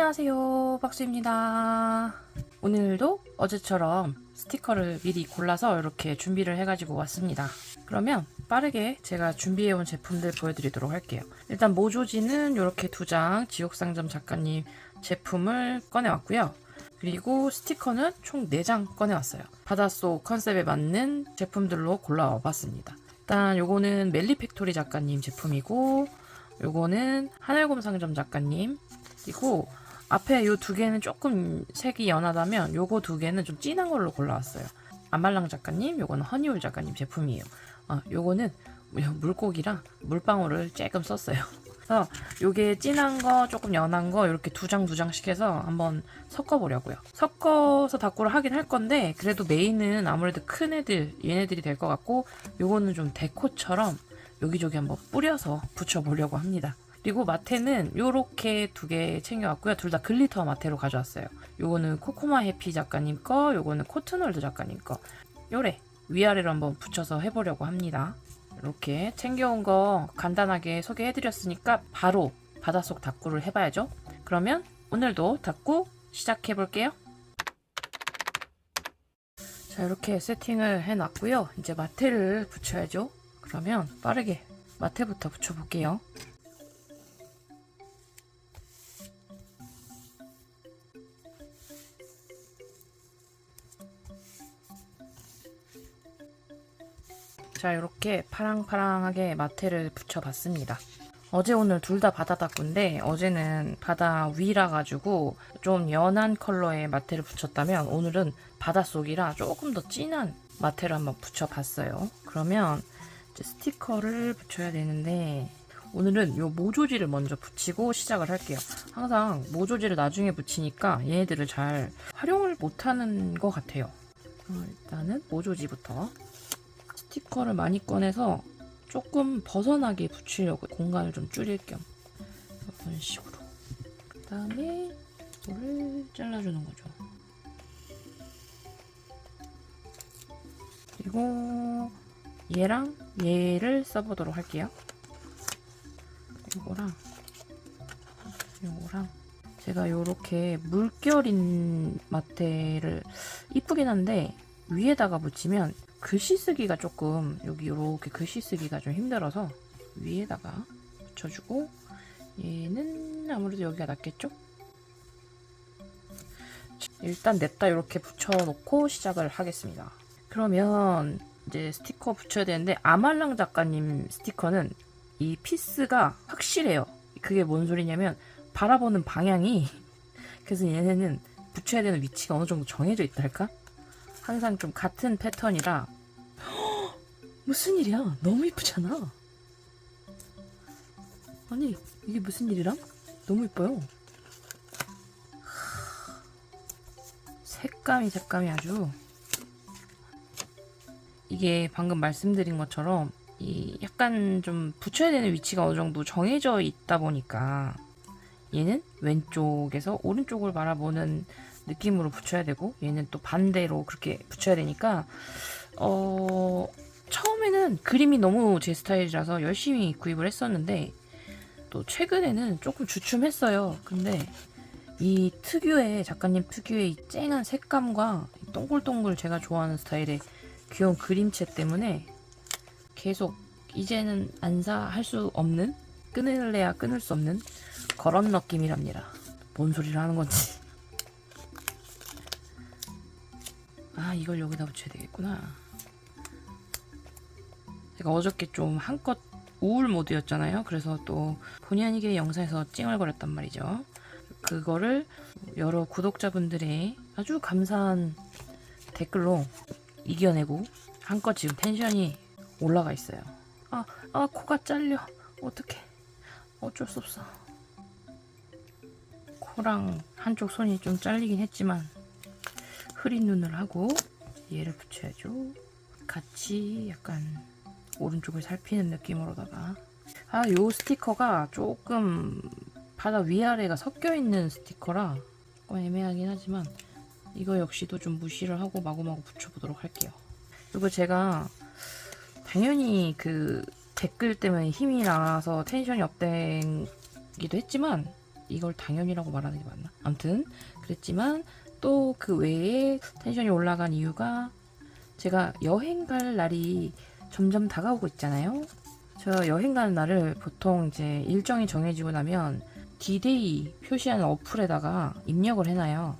안녕하세요. 박수입니다. 오늘도 어제처럼 스티커를 미리 골라서 이렇게 준비를 해가지고 왔습니다. 그러면 빠르게 제가 준비해온 제품들 보여드리도록 할게요. 일단 모조지는 이렇게 두 장 지옥상점 작가님 제품을 꺼내왔고요. 그리고 스티커는 총 4장 꺼내왔어요. 바닷속 컨셉에 맞는 제품들로 골라와 봤습니다. 일단 요거는 멜리팩토리 작가님 제품이고 요거는 하늘곰 상점 작가님 그리고 앞에 요 두 개는 조금 색이 연하다면 요거 두 개는 좀 진한 걸로 골라왔어요. 안말랑 작가님, 요거는 허니올 작가님 제품이에요. 아, 요거는 물고기랑 물방울을 조금 썼어요. 그래서 요게 진한 거, 조금 연한 거 이렇게 두 장 두 장씩 해서 한번 섞어보려고요. 섞어서 다꾸를 하긴 할 건데 그래도 메인은 아무래도 큰 애들, 얘네들이 될 것 같고 요거는 좀 데코처럼 여기저기 한번 뿌려서 붙여보려고 합니다. 그리고 마테는 요렇게 두 개 챙겨왔고요. 둘 다 글리터 마테로 가져왔어요. 요거는 코코마 해피 작가님 거, 요거는 코트놀드 작가님 거. 요래 위아래로 한번 붙여서 해보려고 합니다. 이렇게 챙겨온 거 간단하게 소개해드렸으니까 바로 바닷속 닭구를 해봐야죠. 그러면 오늘도 닭구 시작해볼게요. 자 이렇게 세팅을 해놨고요. 이제 마테를 붙여야죠. 그러면 빠르게 마테부터 붙여볼게요. 자 이렇게 파랑파랑하게 마테를 붙여봤습니다. 어제 오늘 둘 다 바다 닦구인데 어제는 바다 위라 가지고 좀 연한 컬러의 마테를 붙였다면 오늘은 바닷속이라 조금 더 진한 마테를 한번 붙여봤어요. 그러면 스티커를 붙여야 되는데 오늘은 이 모조지를 먼저 붙이고 시작을 할게요. 항상 모조지를 나중에 붙이니까 얘네들을 잘 활용을 못하는 것 같아요. 어, 일단은 모조지부터 스티커를 많이 꺼내서 조금 벗어나게 붙이려고 공간을 좀 줄일 겸. 이런 식으로. 그 다음에 이거를 잘라주는 거죠. 그리고 얘랑 얘를 써보도록 할게요. 이거랑 이거랑. 제가 요렇게 물결인 마테를 이쁘긴 한데 위에다가 붙이면 글씨 쓰기가 조금 여기 이렇게 글씨 쓰기가 좀 힘들어서 위에다가 붙여주고 얘는 아무래도 여기가 낫겠죠? 일단 냅다 이렇게 붙여놓고 시작을 하겠습니다. 그러면 이제 스티커 붙여야 되는데 아말랑 작가님 스티커는 이 피스가 확실해요. 그게 뭔 소리냐면 바라보는 방향이 그래서 얘네는 붙여야 되는 위치가 어느 정도 정해져 있달까? 항상 좀 같은 패턴이라 무슨 일이야? 너무 이쁘잖아. 아니 이게 무슨 일이람? 너무 이뻐요. 색감이 색감이 아주 이게 방금 말씀드린 것처럼 이 약간 좀 붙여야 되는 위치가 어느 정도 정해져 있다 보니까 얘는 왼쪽에서 오른쪽을 바라보는 느낌으로 붙여야 되고 얘는 또 반대로 그렇게 붙여야 되니까 어 처음에는 그림이 너무 제 스타일이라서 열심히 구입을 했었는데 또 최근에는 조금 주춤했어요. 근데 이 특유의 작가님 특유의 이 쨍한 색감과 이 동글동글 제가 좋아하는 스타일의 귀여운 그림체 때문에 계속 이제는 안사 할 수 없는 끊을래야 끊을 수 없는 그런 느낌이랍니다. 뭔 소리를 하는 건지. 아 이걸 여기다 붙여야 되겠구나. 제가 어저께 좀 한껏 우울 모드였잖아요. 그래서 또 본의 아니게 영상에서 찡얼거렸단 말이죠. 그거를 여러 구독자분들의 아주 감사한 댓글로 이겨내고 한껏 지금 텐션이 올라가 있어요. 아, 아 코가 잘려. 어떡해. 어쩔 수 없어. 코랑 한쪽 손이 좀 잘리긴 했지만 흐린 눈을 하고 얘를 붙여야죠. 같이 약간 오른쪽을 살피는 느낌으로다가 아, 요 스티커가 조금 바다 위아래가 섞여 있는 스티커라 조금 애매하긴 하지만 이거 역시도 좀 무시를 하고 마구마구 붙여보도록 할게요. 그리고 제가 당연히 그 댓글 때문에 힘이 나서 텐션이 업되기도 했지만 이걸 당연이라고 말하는 게 맞나? 아무튼 그랬지만 또 그 외에 텐션이 올라간 이유가 제가 여행 갈 날이 점점 다가오고 있잖아요. 저 여행 가는 날을 보통 이제 일정이 정해지고 나면 D-Day 표시하는 어플에다가 입력을 해놔요.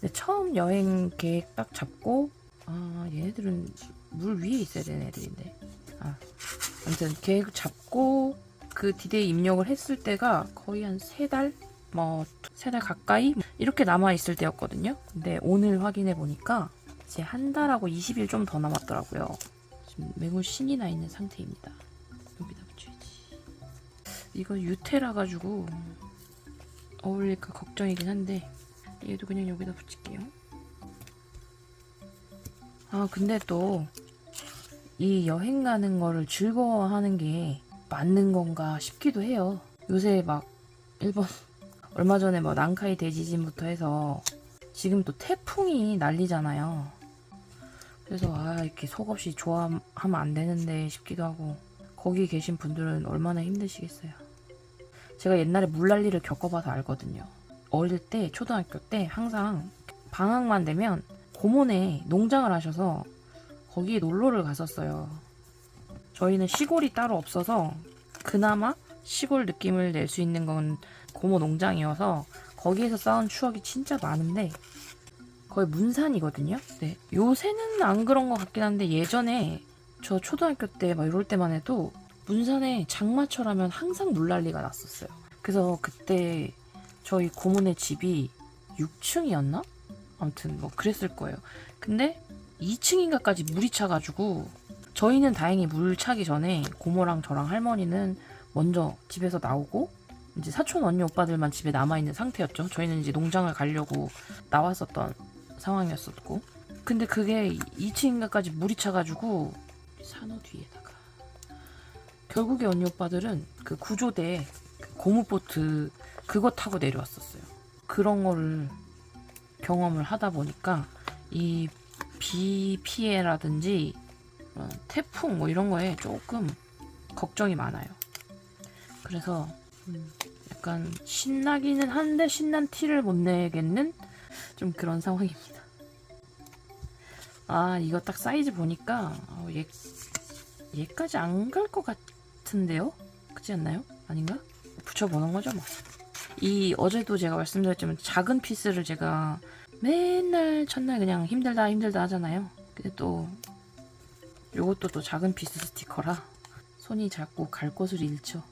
근데 처음 여행 계획 딱 잡고 아 얘네들은 물 위에 있어야 되는 애들인데 아 아무튼 계획 잡고 그 D-Day 입력을 했을 때가 거의 한 세 달? 뭐 세 달 가까이 이렇게 남아 있을 때였거든요. 근데 오늘 확인해 보니까 이제 한 달하고 20일 좀 더 남았더라고요. 지금 매우 신이 나 있는 상태입니다. 여기다 붙여야지. 이거 유테라 가지고 어울릴까 걱정이긴 한데 얘도 그냥 여기다 붙일게요. 아 근데 또 이 여행 가는 거를 즐거워하는 게 맞는 건가 싶기도 해요. 요새 막 일본 얼마 전에 뭐 난카이 대지진부터 해서 지금 또 태풍이 난리잖아요. 그래서 아 이렇게 속없이 좋아하면 안 되는데 싶기도 하고 거기 계신 분들은 얼마나 힘드시겠어요. 제가 옛날에 물난리를 겪어봐서 알거든요. 어릴 때 초등학교 때 항상 방학만 되면 고몬에 농장을 하셔서 거기에 놀러를 갔었어요. 저희는 시골이 따로 없어서 그나마 시골 느낌을 낼 수 있는 건 고모 농장이어서 거기에서 쌓은 추억이 진짜 많은데 거의 문산이거든요. 네. 요새는 안 그런 것 같긴 한데 예전에 저 초등학교 때 막 이럴 때만 해도 문산에 장마철 하면 항상 물난리가 났었어요. 그래서 그때 저희 고모네 집이 6층이었나? 아무튼 뭐 그랬을 거예요. 근데 2층인가까지 물이 차가지고 저희는 다행히 물 차기 전에 고모랑 저랑 할머니는 먼저 집에서 나오고 이제 사촌 언니 오빠들만 집에 남아 있는 상태였죠. 저희는 이제 농장을 가려고 나왔었던 상황이었었고. 근데 그게 2층인가까지 물이 차가지고 산호 뒤에다가 결국에 언니 오빠들은 그 구조대 그 고무보트 그거 타고 내려왔었어요. 그런 거를 경험을 하다 보니까 이 비 피해라든지 어, 태풍 뭐 이런 거에 조금 걱정이 많아요. 그래서 음, 약간 신나기는 한데 신난 티를 못 내겠는 좀 그런 상황입니다. 아 이거 딱 사이즈 보니까 어, 얘 얘까지 안 갈 것 같은데요? 그렇지 않나요? 아닌가? 붙여보는 거죠 뭐. 이 어제도 제가 말씀드렸지만 작은 피스를 제가 맨날 첫날 그냥 힘들다 힘들다 하잖아요. 근데 또 요것도 또 작은 피스 스티커라 손이 자꾸 갈 곳을 잃죠.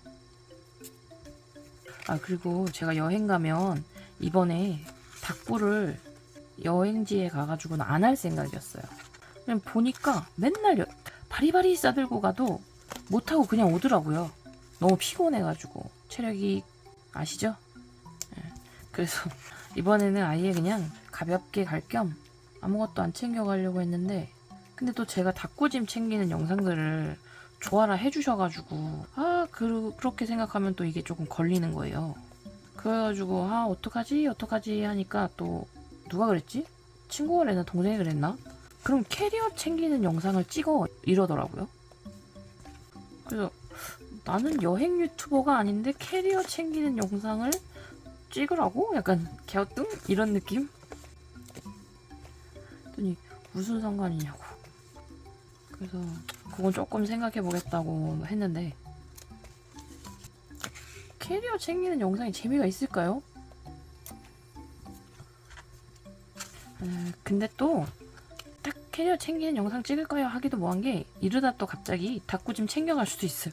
아 그리고 제가 여행 가면 이번에 닭불을 여행지에 가가지고는 안 할 생각이었어요. 그냥 보니까 맨날 여- 바리바리 싸들고 가도 못하고 그냥 오더라고요. 너무 피곤해가지고 체력이 아시죠? 예. 그래서 이번에는 아예 그냥 가볍게 갈 겸 아무것도 안 챙겨가려고 했는데 근데 또 제가 닭꼬짐 챙기는 영상들을 좋아라 해주셔가지고 아 그, 그렇게 생각하면 또 이게 조금 걸리는 거예요. 그래가지고 아 어떡하지 어떡하지 하니까 또 누가 그랬지? 친구가 그랬나 동생이 그랬나? 그럼 캐리어 챙기는 영상을 찍어 이러더라고요. 그래서 나는 여행 유튜버가 아닌데 캐리어 챙기는 영상을 찍으라고? 약간 갸우뚱? 이런 느낌? 했더니 무슨 상관이냐고. 그래서 그건 조금 생각해 보겠다고 했는데 캐리어 챙기는 영상이 재미가 있을까요? 아, 근데 또 딱 캐리어 챙기는 영상 찍을 거야 하기도 뭐한 게 이러다 또 갑자기 닭구찜 챙겨갈 수도 있어요.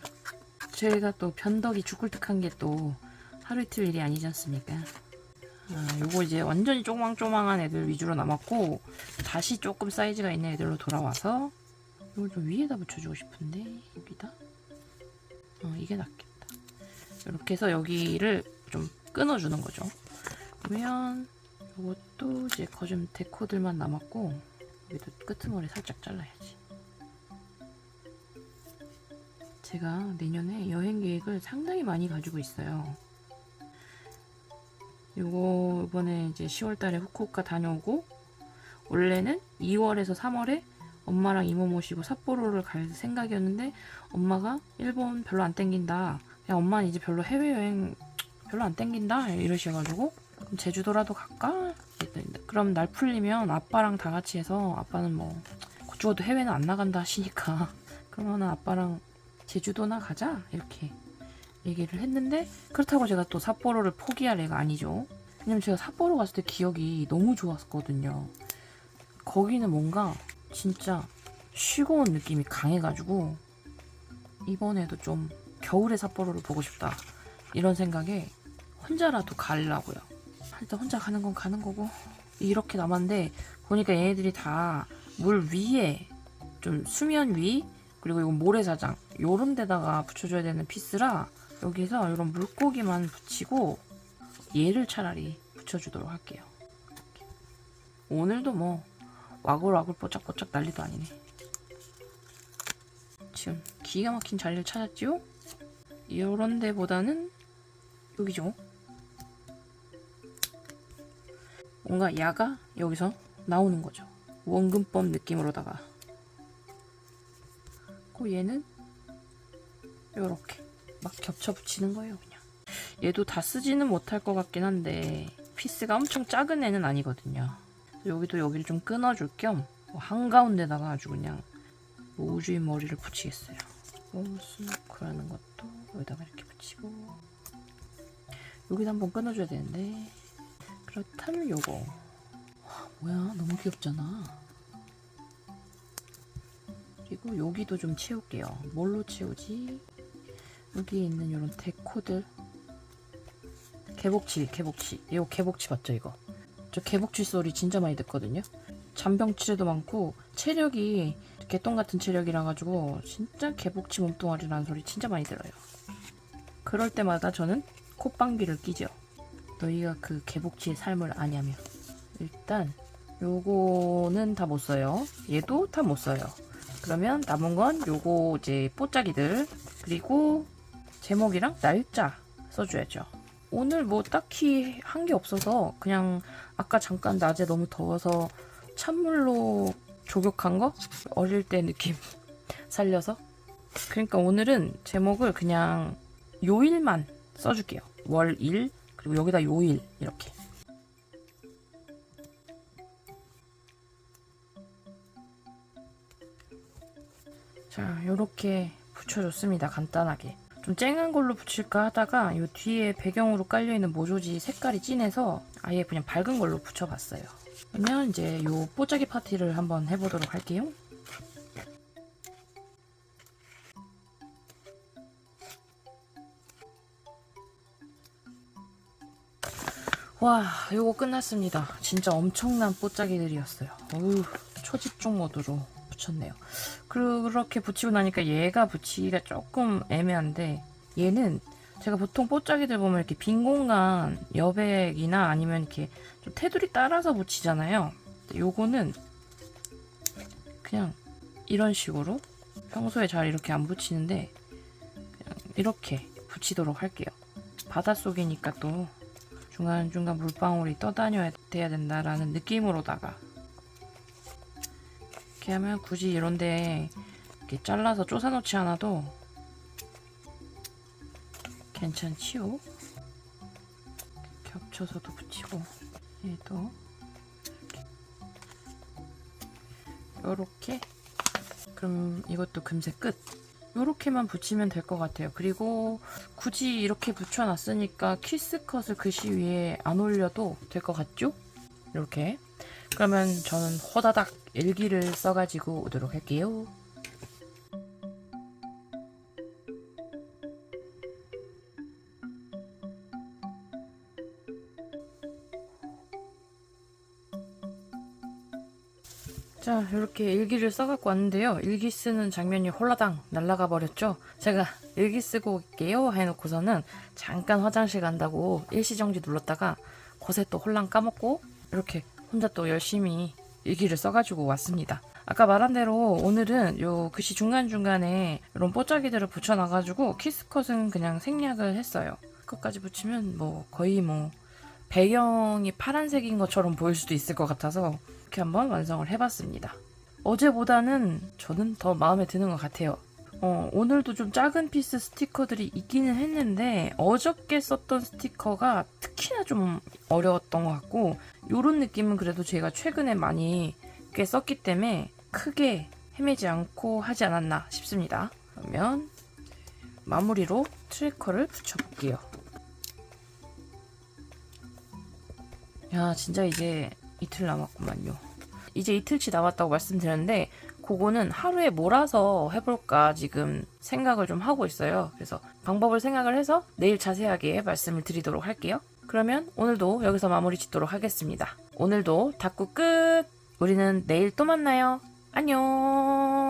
제가 또 변덕이 죽을듯한 게 또 하루 이틀 일이 아니지 않습니까? 아, 요거 이제 완전히 쪼망쪼망한 애들 위주로 남았고 다시 조금 사이즈가 있는 애들로 돌아와서 이걸 좀 위에다 붙여주고 싶은데 여기다? 어 이게 낫겠다. 이렇게 해서 여기를 좀 끊어주는 거죠. 그러면 이것도 이제 거좀 데코들만 남았고 여기도 끄트머리 살짝 잘라야지. 제가 내년에 여행 계획을 상당히 많이 가지고 있어요. 요거 이번에 이제 10월 달에 후쿠오카 다녀오고 원래는 2월에서 3월에 엄마랑 이모 모시고 삿포로를 갈 생각이었는데 엄마가 일본 별로 안 땡긴다. 그냥 엄마는 이제 별로 해외여행 별로 안 땡긴다 이러셔가지고 제주도라도 갈까? 그럼 날 풀리면 아빠랑 다 같이 해서 아빠는 뭐 죽어도 해외는 안 나간다 하시니까 그러면 아빠랑 제주도나 가자 이렇게 얘기를 했는데 그렇다고 제가 또 삿포로를 포기할 애가 아니죠. 왜냐면 제가 삿포로 갔을 때 기억이 너무 좋았거든요. 거기는 뭔가 진짜 쉬고 온 느낌이 강해가지고 이번에도 좀 겨울에 삿포로를 보고 싶다 이런 생각에 혼자라도 가려고요. 일단 혼자 가는 건 가는 거고 이렇게 남았는데 보니까 얘네들이 다 물 위에 좀 수면 위 그리고 이건 모래사장 요런 데다가 붙여줘야 되는 피스라 여기서 이런 물고기만 붙이고 얘를 차라리 붙여주도록 할게요. 오늘도 뭐 와글와글 뽀짝뽀짝 난리도 아니네. 지금 기가 막힌 자리를 찾았지요? 이런 데보다는 여기죠. 뭔가 야가 여기서 나오는 거죠. 원근법 느낌으로다가. 그 얘는 요렇게 막 겹쳐 붙이는 거예요, 그냥. 얘도 다 쓰지는 못할 것 같긴 한데 피스가 엄청 작은 애는 아니거든요. 여기도 여기를 좀 끊어줄 겸뭐 한가운데다가 아주 그냥 뭐 우주인 머리를 붙이겠어요. 스노크라는 것도 여기다가 이렇게 붙이고 여기도 한번 끊어줘야 되는데 그렇다면 요거 와, 뭐야 너무 귀엽잖아. 그리고 여기도 좀 채울게요. 뭘로 채우지? 여기 있는 이런 데코들 개복치 개복치 이거 개복치 맞죠 이거 저 개복치 소리 진짜 많이 듣거든요. 잔병치레도 많고 체력이 개똥 같은 체력이라 가지고 진짜 개복치 몸뚱아리라는 소리 진짜 많이 들어요. 그럴 때마다 저는 콧방귀를 끼죠. 너희가 그 개복치의 삶을 아냐며. 일단 요거는 다 못 써요. 얘도 다 못 써요. 그러면 남은 건 요거 이제 뽀짝이들 그리고 제목이랑 날짜 써줘야죠. 오늘 뭐 딱히 한 게 없어서 그냥 아까 잠깐 낮에 너무 더워서 찬물로 조격한 거 어릴 때 느낌 살려서 그러니까 오늘은 제목을 그냥 요일만 써줄게요. 월일 그리고 여기다 요일 이렇게 자 요렇게 붙여줬습니다. 간단하게. 좀 쨍한 걸로 붙일까 하다가 이 뒤에 배경으로 깔려있는 모조지 색깔이 진해서 아예 그냥 밝은 걸로 붙여봤어요. 그러면 이제 요 뽀짝이 파티를 한번 해보도록 할게요. 와, 요거 끝났습니다. 진짜 엄청난 뽀짝이들이었어요. 어우, 초집중 모드로 붙였네요. 그렇게 붙이고 나니까 얘가 붙이기가 조금 애매한데 얘는 제가 보통 뽀짝이들 보면 이렇게 빈 공간 여백이나 아니면 이렇게 좀 테두리 따라서 붙이잖아요. 요거는 그냥 이런 식으로 평소에 잘 이렇게 안 붙이는데 그냥 이렇게 붙이도록 할게요. 바닷속이니까 또 중간중간 물방울이 떠다녀야 돼야 된다라는 느낌으로다가 이렇게 하면 굳이 이런데 이렇게 잘라서 쪼사놓지 않아도 괜찮지요? 겹쳐서도 붙이고 얘도 요렇게. 그럼 이것도 금세 끝. 요렇게만 붙이면 될 것 같아요. 그리고 굳이 이렇게 붙여놨으니까 키스컷을 글씨 위에 안 올려도 될 것 같죠? 이렇게. 그러면 저는 호다닥 일기를 써가지고 오도록 할게요. 자, 이렇게 일기를 써갖고 왔는데요. 일기 쓰는 장면이 홀라당 날아가 버렸죠. 제가 일기 쓰고 올게요 해놓고서는 잠깐 화장실 간다고 일시정지 눌렀다가 곳에 또 홀랑 까먹고 이렇게 혼자 또 열심히 일기를 써가지고 왔습니다. 아까 말한 대로 오늘은 요 글씨 중간중간에 이런 뽀짝이들을 붙여놔가지고 키스컷은 그냥 생략을 했어요. 끝까지 붙이면 뭐 거의 뭐 배경이 파란색인 것처럼 보일 수도 있을 것 같아서 이렇게 한번 완성을 해봤습니다. 어제보다는 저는 더 마음에 드는 것 같아요. 어, 오늘도 좀 작은 피스 스티커들이 있기는 했는데 어저께 썼던 스티커가 특히나 좀 어려웠던 것 같고 이런 느낌은 그래도 제가 최근에 많이 꽤 썼기 때문에 크게 헤매지 않고 하지 않았나 싶습니다. 그러면 마무리로 트래커를 붙여볼게요. 야 진짜 이제 이틀 남았구만요. 이제 이틀치 남았다고 말씀드렸는데 그거는 하루에 몰아서 해볼까 지금 생각을 좀 하고 있어요. 그래서 방법을 생각을 해서 내일 자세하게 말씀을 드리도록 할게요. 그러면 오늘도 여기서 마무리 짓도록 하겠습니다. 오늘도 닫고 끝! 우리는 내일 또 만나요. 안녕!